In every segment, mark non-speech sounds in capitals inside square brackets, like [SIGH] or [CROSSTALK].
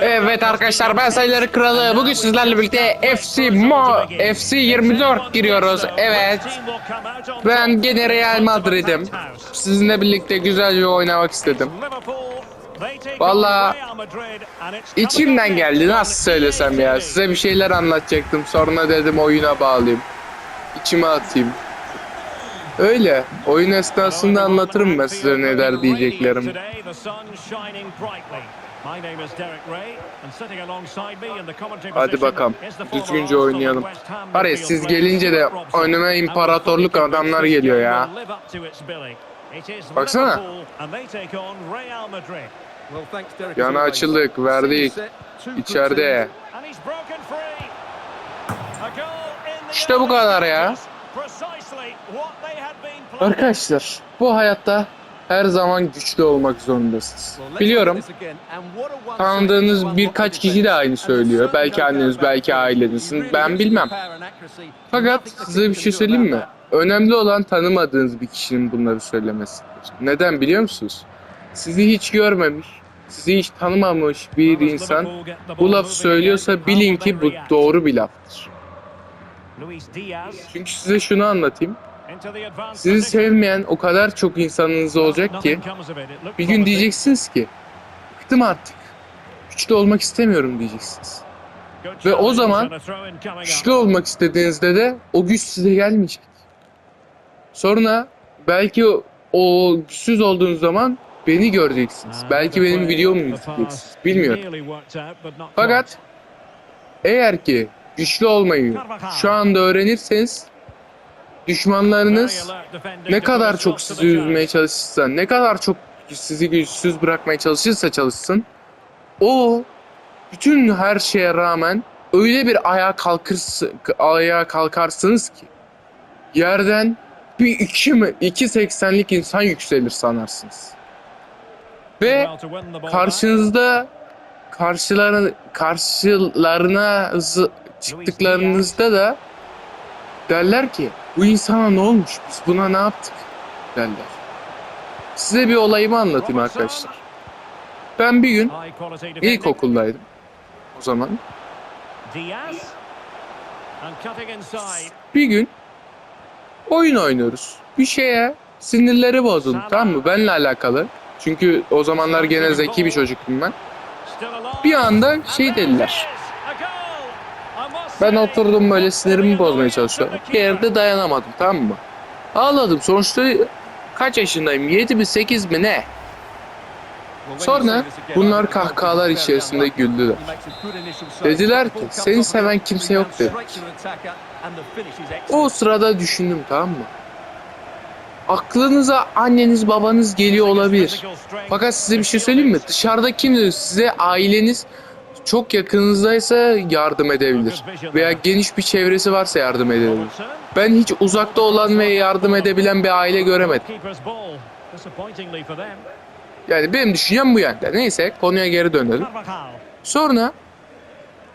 Evet arkadaşlar ben sayıları kralı. Bugün sizlerle birlikte FC Mo FC 24 giriyoruz. Evet. Ben gene Real Madrid'im. Sizinle birlikte güzelce oynamak istedim. Valla içimden geldi nasıl söylesem ya. Size bir şeyler anlatacaktım. Sonra dedim oyuna bağlayayım. İçime atayım. Öyle. Oyun esnasında anlatırım ben size neler diyeceklerim. Hadi bakalım. Düzgünce oynayalım. Ya siz gelince de önüme imparatorluk adamlar geliyor ya. Baksana. Yana açıldık, verdik. İçeride. İşte bu kadar ya. Arkadaşlar bu hayatta her zaman güçlü olmak zorundasınız. Biliyorum tanıdığınız birkaç kişi de aynı söylüyor. Belki anneniz, belki ailenizin. Ben bilmem. Fakat size bir şey söyleyeyim mi? Önemli olan tanımadığınız bir kişinin bunları söylemesidir. Neden biliyor musunuz? Sizi hiç görmemiş, sizi hiç tanımamış bir insan bu lafı söylüyorsa bilin ki bu doğru bir laftır. Çünkü size şunu anlatayım. Sizi sevmeyen o kadar çok insanınız olacak ki bir gün diyeceksiniz ki bıktım artık. Güçlü olmak istemiyorum diyeceksiniz. Ve o zaman Güçlü olmak istediğinizde de o güç size gelmeyecek. Sonra belki o, güçsüz olduğunuz zaman beni göreceksiniz. Belki benim videomu izleyeceksiniz. Bilmiyorum. Fakat eğer ki güçlü olmayı şu anda öğrenirseniz düşmanlarınız ne kadar çok sizi üzmeye çalışırsa, ne kadar çok sizi güçsüz bırakmaya çalışırsa çalışsın, o bütün her şeye rağmen öyle bir ayağa kalkırsın, ayağa kalkarsınız ki yerden bir iki mi, 2.80'lik insan yükselir sanarsınız. Ve karşınızda karşılarına karşılarına çıktıklarınızda da derler ki bu insana ne olmuş biz buna ne yaptık derler. Size bir olayımı anlatayım arkadaşlar. Ben bir gün ilkokuldaydım o zaman. Bir gün oyun oynuyoruz. Bir şeye sinirleri bozuldu tamam mı? Benle alakalı. Çünkü o zamanlar gene zeki bir çocuktum ben. Bir anda şey dediler. Ben oturdum böyle sinirimi bozmaya çalışıyorum. Bir yerde dayanamadım tamam mı? Ağladım. Sonuçta kaç yaşındayım? 7 mi 8 mi ne? Sonra bunlar kahkahalar içerisinde güldüler. Dediler ki seni seven kimse yok. O sırada düşündüm tamam mı? Aklınıza anneniz babanız geliyor olabilir. Fakat size bir şey söyleyeyim mi? Dışarıda kim size aileniz çok yakınızdaysa yardım edebilir. Veya geniş bir çevresi varsa yardım edebilir. Ben hiç uzakta olan ve yardım edebilen bir aile göremedim. Yani benim düşüncem bu yönde. Neyse konuya geri dönelim. Sonra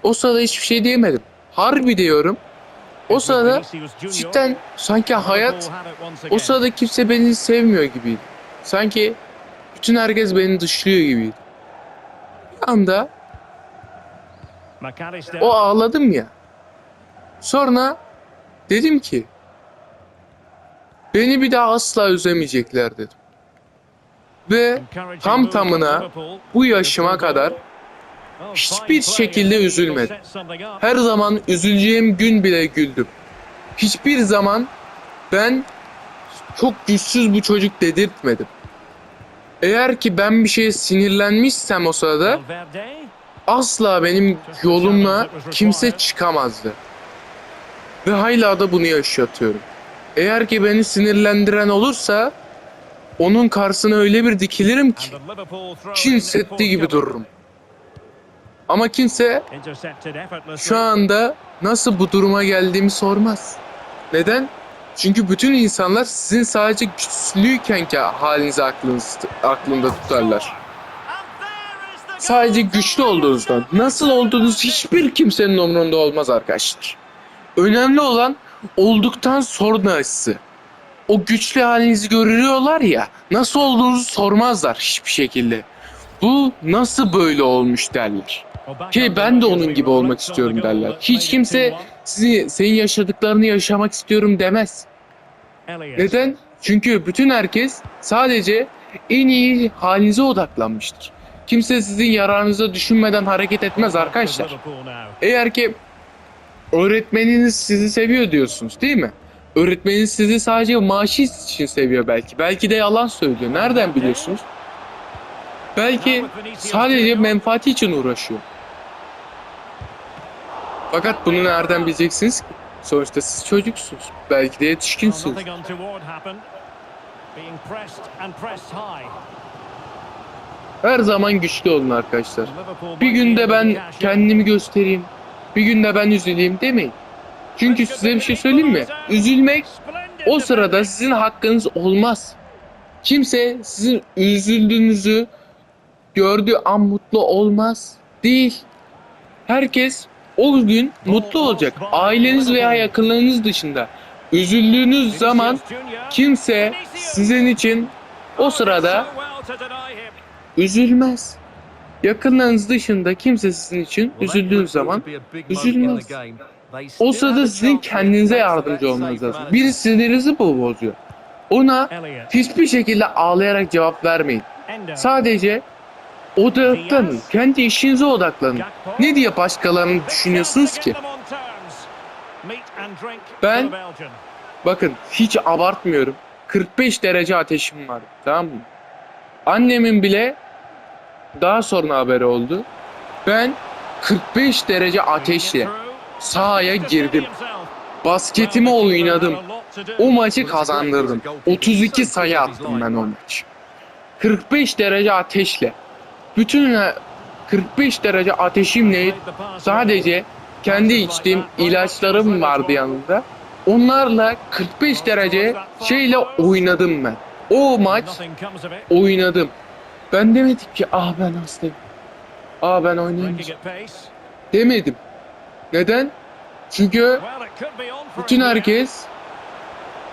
o sırada hiçbir şey diyemedim. Harbi diyorum. O sırada cidden sanki hayat o sırada kimse beni sevmiyor gibiydi. Sanki bütün herkes beni dışlıyor gibiydi. Bir anda o ağladım ya. Sonra dedim ki beni bir daha asla üzemeyecekler dedim. Ve tam tamına bu yaşıma kadar hiçbir şekilde üzülmedim. Her zaman üzüleceğim gün bile güldüm. Hiçbir zaman ben çok güçsüz bu çocuk dedirtmedim. Eğer ki ben bir şeye sinirlenmişsem o sırada asla benim yolumla kimse çıkamazdı. Ve hala da bunu yaşatıyorum. Eğer ki beni sinirlendiren olursa onun karşısına öyle bir dikilirim ki Çin Seddi gibi dururum. Ama kimse şu anda nasıl bu duruma geldiğimi sormaz. Neden? Çünkü bütün insanlar sizin sadece güçlüyken halinizi aklınız, aklında tutarlar. Sadece güçlü olduğunuzdan, nasıl olduğunuz hiçbir kimsenin umurunda olmaz arkadaşlar. Önemli olan olduktan sonrası. O güçlü halinizi görüyorlar ya, nasıl olduğunuzu sormazlar hiçbir şekilde. Bu nasıl böyle olmuş derler. Ki ben de onun gibi olmak istiyorum derler. Hiç kimse sizi, senin yaşadıklarını yaşamak istiyorum demez. Neden? Çünkü bütün herkes sadece en iyi halinize odaklanmıştır. Kimse sizin yararınıza düşünmeden hareket etmez arkadaşlar. Eğer ki öğretmeniniz sizi seviyor diyorsunuz değil mi? Öğretmeniniz sizi sadece maaşı için seviyor belki. Belki de yalan söylüyor. Nereden biliyorsunuz? Belki sadece menfaati için uğraşıyor. Fakat bunu nereden bileceksiniz ki? Sonuçta siz çocuksunuz. Belki de yetişkinsiniz. Her zaman güçlü olun arkadaşlar. Bir günde ben kendimi göstereyim. Bir günde ben üzüleyim demeyin. Çünkü size bir şey söyleyeyim mi? Üzülmek o sırada sizin hakkınız olmaz. Kimse sizin üzüldüğünüzü gördüğü an mutlu olmaz. Değil. Herkes o gün mutlu olacak. Aileniz veya yakınlarınız dışında. Üzüldüğünüz zaman kimse sizin için o sırada üzülmez. Yakınlarınız dışında kimse sizin için üzüldüğünüz zaman üzülmez. O sırada sizin kendinize yardımcı olmanız lazım. Biri sinirinizi bu bozuyor. Ona hiçbir şekilde ağlayarak cevap vermeyin. Sadece odaklanın. Kendi işinize odaklanın. Ne diye başkalarını düşünüyorsunuz ki? Ben- Bakın hiç abartmıyorum. 45 derece ateşim var. Tamam mı? Annemin bile daha sonra haberi oldu. Ben 45 derece ateşle sahaya girdim. Basketimi oynadım. O maçı kazandırdım. 32 sayı attım ben o maç. 45 derece ateşle. Bütün e, 45 derece ateşimle sadece kendi içtiğim ilaçlarım vardı yanında. Onlarla 45 derece şeyle oynadım ben. O maç oynadım. Ben demedim ki ah ben hastayım. Ah ben oynayamayacağım. Demedim. Neden? Çünkü bütün herkes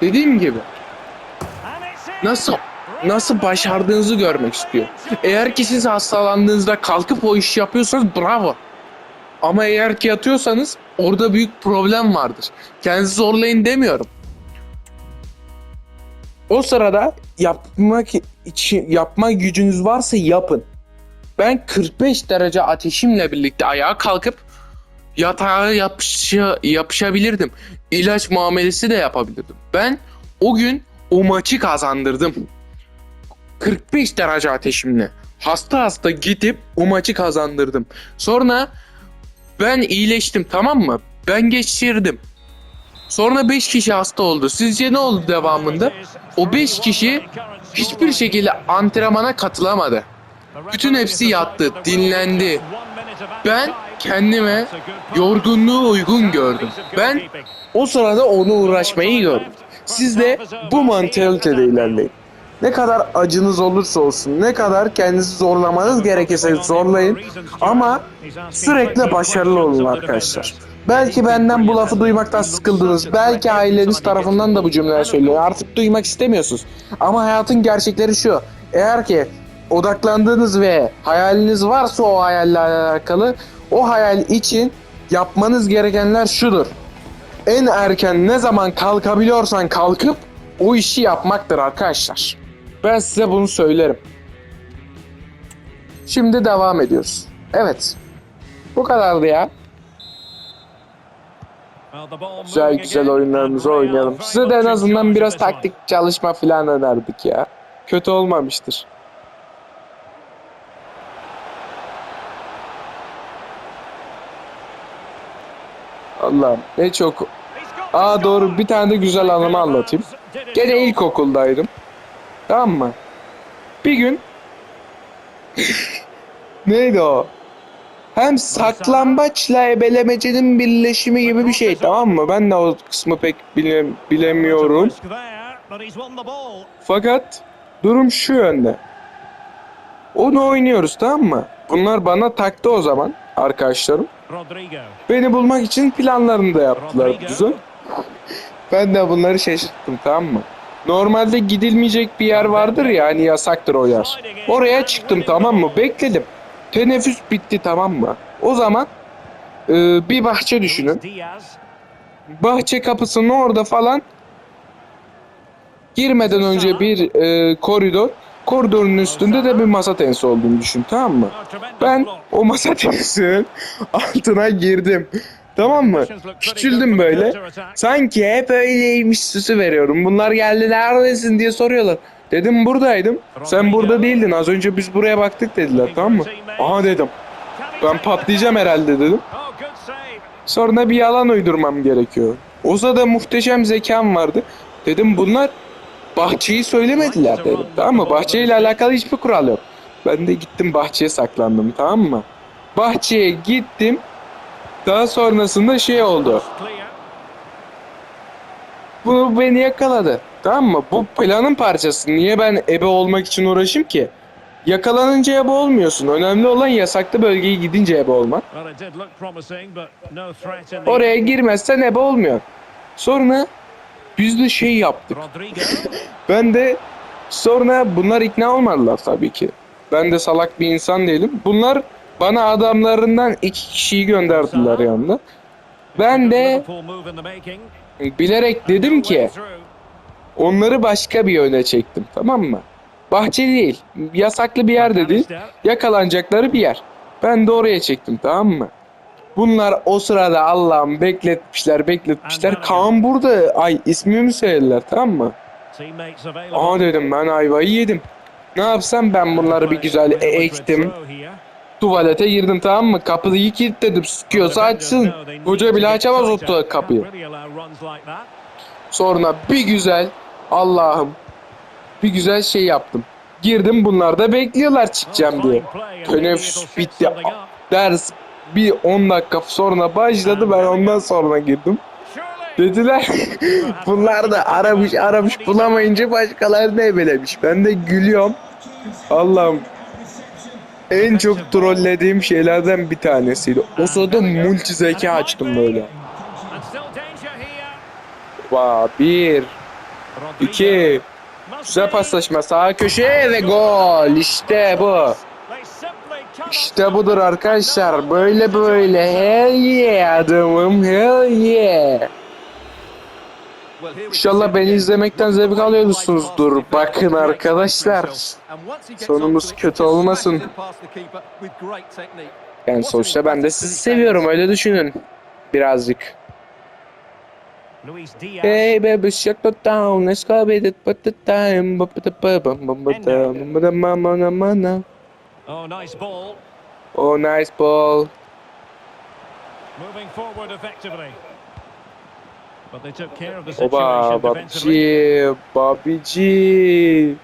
dediğim gibi nasıl nasıl başardığınızı görmek istiyor. Eğer ki siz hastalandığınızda kalkıp o işi yapıyorsanız bravo. Ama eğer ki yatıyorsanız orada büyük problem vardır. Kendinizi zorlayın demiyorum. O sırada yapmak için yapma gücünüz varsa yapın. Ben 45 derece ateşimle birlikte ayağa kalkıp yatağa yapışa, yapışabilirdim. İlaç muamelesi de yapabilirdim. Ben o gün o maçı kazandırdım. 45 derece ateşimle. Hasta hasta gidip o maçı kazandırdım. Sonra ben iyileştim tamam mı? Ben geçirdim. Sonra 5 kişi hasta oldu. Sizce ne oldu devamında? O 5 kişi hiçbir şekilde antrenmana katılamadı. Bütün hepsi yattı, dinlendi. Ben kendime yorgunluğu uygun gördüm. Ben o sırada onu uğraşmayı gördüm. Siz de bu mantalitede ilerleyin. Ne kadar acınız olursa olsun, ne kadar kendinizi zorlamanız gerekirse zorlayın ama sürekli başarılı olun arkadaşlar. Belki benden bu lafı duymaktan sıkıldınız. Belki aileniz tarafından da bu cümleler söylüyor. Artık duymak istemiyorsunuz. Ama hayatın gerçekleri şu. Eğer ki odaklandığınız ve hayaliniz varsa o hayalle alakalı o hayal için yapmanız gerekenler şudur. En erken ne zaman kalkabiliyorsan kalkıp o işi yapmaktır arkadaşlar. Ben size bunu söylerim. Şimdi devam ediyoruz. Evet. Bu kadardı ya. Güzel güzel oyunlarımızı oynayalım. Size de en azından biraz taktik çalışma falan önerdik ya. Kötü olmamıştır. Allah'ım ne çok... Aa doğru bir tane de güzel anımı anlatayım. Gene ilkokuldaydım. Tamam mı? Bir gün... [LAUGHS] Neydi o? Hem saklambaçla ebelemecenin birleşimi gibi bir şey tamam mı? Ben de o kısmı pek bile, bilemiyorum. Fakat durum şu yönde. Onu oynuyoruz tamam mı? Bunlar bana taktı o zaman arkadaşlarım. Beni bulmak için planlarını da yaptılar güzel. Ben de bunları şaşırttım tamam mı? Normalde gidilmeyecek bir yer vardır ya hani yasaktır o yer. Oraya çıktım tamam mı? Bekledim. Teneffüs bitti tamam mı? O zaman e, bir bahçe düşünün. Bahçe kapısının orada falan girmeden önce bir e, koridor. Koridorun üstünde de bir masa tenisi olduğunu düşün tamam mı? Ben o masa [LAUGHS] tenisinin altına girdim. Tamam mı? Küçüldüm böyle. Sanki hep öyleymiş süsü veriyorum. Bunlar geldi neredesin diye soruyorlar. Dedim buradaydım. Sen burada değildin. Az önce biz buraya baktık dediler tamam mı? Aha dedim. Ben patlayacağım herhalde dedim. Sonra bir yalan uydurmam gerekiyor. O sırada muhteşem zekam vardı. Dedim bunlar bahçeyi söylemediler dedim. Tamam mı? Bahçeyle alakalı hiçbir kural yok. Ben de gittim bahçeye saklandım tamam mı? Bahçeye gittim. Daha sonrasında şey oldu. Bu beni yakaladı. Tamam mı? Bu planın parçası. Niye ben ebe olmak için uğraşayım ki? Yakalanınca ebe olmuyorsun. Önemli olan yasaklı bölgeye gidince ebe olmak. Oraya girmezsen ebe olmuyor. Sonra biz de şey yaptık. [LAUGHS] Ben de sonra bunlar ikna olmadılar tabii ki. Ben de salak bir insan değilim. Bunlar bana adamlarından iki kişiyi gönderdiler yanında. Ben de bilerek dedim ki onları başka bir yöne çektim tamam mı? Bahçe değil, yasaklı bir yer de değil, yakalanacakları bir yer. Ben de oraya çektim tamam mı? Bunlar o sırada Allah'ım bekletmişler bekletmişler. Kaan burada. Ay ismimi söylediler tamam mı? Aa dedim ben ayvayı yedim. Ne yapsam ben bunları bir güzel e- ektim. Tuvalete girdim tamam mı? Kapıyı kilitledim. Sıkıyorsa açsın. Hoca bile açamaz o kapıyı. Sonra bir güzel Allah'ım bir güzel şey yaptım. Girdim bunlar da bekliyorlar çıkacağım diye. Teneffüs bitti. Ders bir 10 dakika sonra başladı ben ondan sonra girdim. Dediler [LAUGHS] bunlar da aramış aramış bulamayınca başkalarını ebelemiş. Ben de gülüyorum. Allah'ım en çok trollediğim şeylerden bir tanesiydi. O sırada multi zeka açtım böyle. Va bir, iki, güzel paslaşma sağ köşeye ve gol. İşte bu. İşte budur arkadaşlar. Böyle böyle. Hell yeah adamım. Hell yeah. İnşallah beni izlemekten zevk alıyorsunuzdur. Bakın arkadaşlar. Sonumuz kötü olmasın. Yani sonuçta ben de sizi seviyorum öyle düşünün. Birazcık. Hey baby shut it down. Let's go with it. Put the time. Oh, nice ball. Oh nice ball. Moving forward effectively. But they took care of the situation Oba babici. Babici.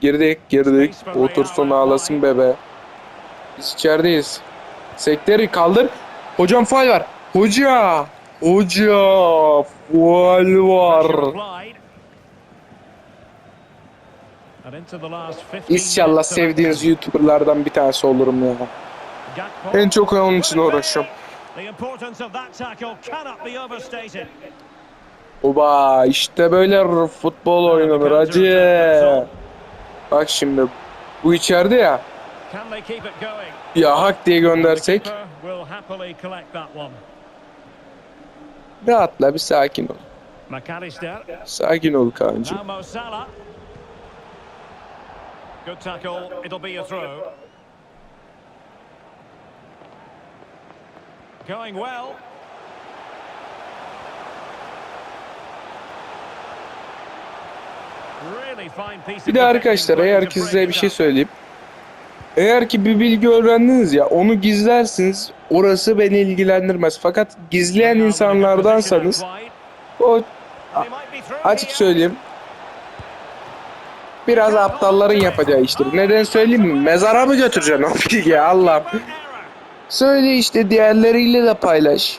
Girdik girdik. Otursun ağlasın bebe. Biz içerideyiz. Sektörü kaldır. Hocam faal var. Hoca. Hoca. Faal var. Applied. And into the last 15 İnşallah sevdiğiniz. YouTuber'lardan bir tanesi olurum ya. En çok onun için uğraşıyorum. Oba işte böyle futbol oynanır hacı. Bak şimdi bu içeride ya. Ya hak diye göndersek rahatla bir sakin ol. Sakin ol Salah. Good tackle. It'll be a throw. Going well. Bir de arkadaşlar eğer ki size bir şey söyleyeyim. Eğer ki bir bilgi öğrendiniz ya onu gizlersiniz orası beni ilgilendirmez. Fakat gizleyen insanlardansanız o açık söyleyeyim biraz aptalların yapacağı iştir. Neden söyleyeyim mi? Mezara mı götüreceksin o bilgiyi Allah'ım. Söyle işte diğerleriyle de paylaş.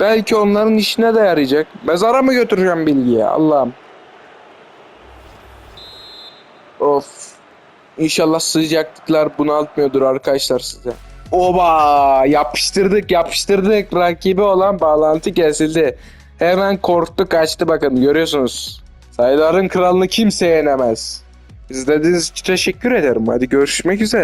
Belki onların işine de yarayacak. Mezara mı götüreceğim bilgiyi Allah'ım. Of. İnşallah sıcaklıklar bunaltmıyordur arkadaşlar size. Oba yapıştırdık yapıştırdık rakibi olan bağlantı kesildi. Hemen korktu kaçtı bakın görüyorsunuz. Sayıların kralını kimse yenemez. İzlediğiniz için teşekkür ederim. Hadi görüşmek üzere.